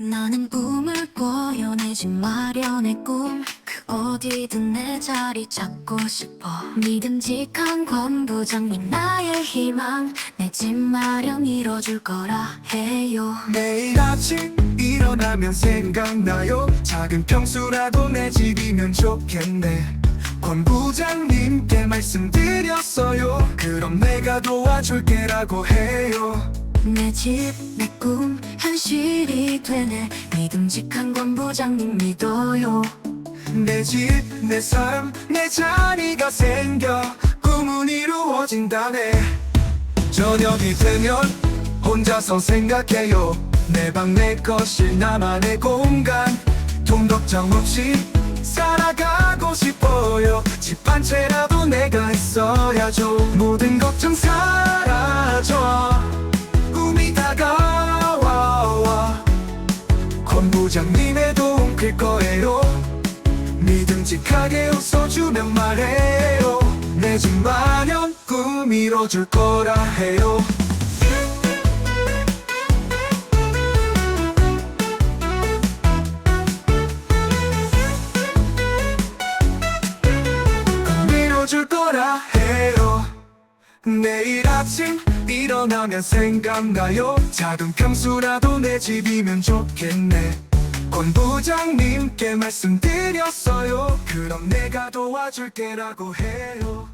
나는 꿈을 집 마련의 꿈. 그 어디든 내 자리 잡고 싶어. 믿음직한 권부장님 나의 희망. 내 집 마련 이뤄줄 거라 해요. 매일 아침 일어나면 생각나요. 작은 평수라도 내 집이면 좋겠네. 권 부장님께 말씀드렸어요. 그럼 내가 도와줄게라고 해요 내 집 내 꿈 현실이 되네. 믿음직한 권부장님 믿어요. 내 집, 내 삶, 내 자리가 생겨. 꿈은 이루어진다네. 저녁이 되면 혼자서 생각해요. 내 방 내 거실 나만의 공간. 돈 걱정 없이 살아가고 싶어요. 집 한 채라도 내가 있어야죠. 모든 부장님의 도움 필 거예요. 믿음직하게 웃어주면 말해요. 내 집 마련 꿈 이뤄줄 거라 해요. 꿈 이뤄줄 거라 해요. 내일 아침 일어나면 생각나요. 작은 평수라도 내 집이면 좋겠네 권 부장님께 말씀드렸어요. 그럼 내가 도와줄게라고 해요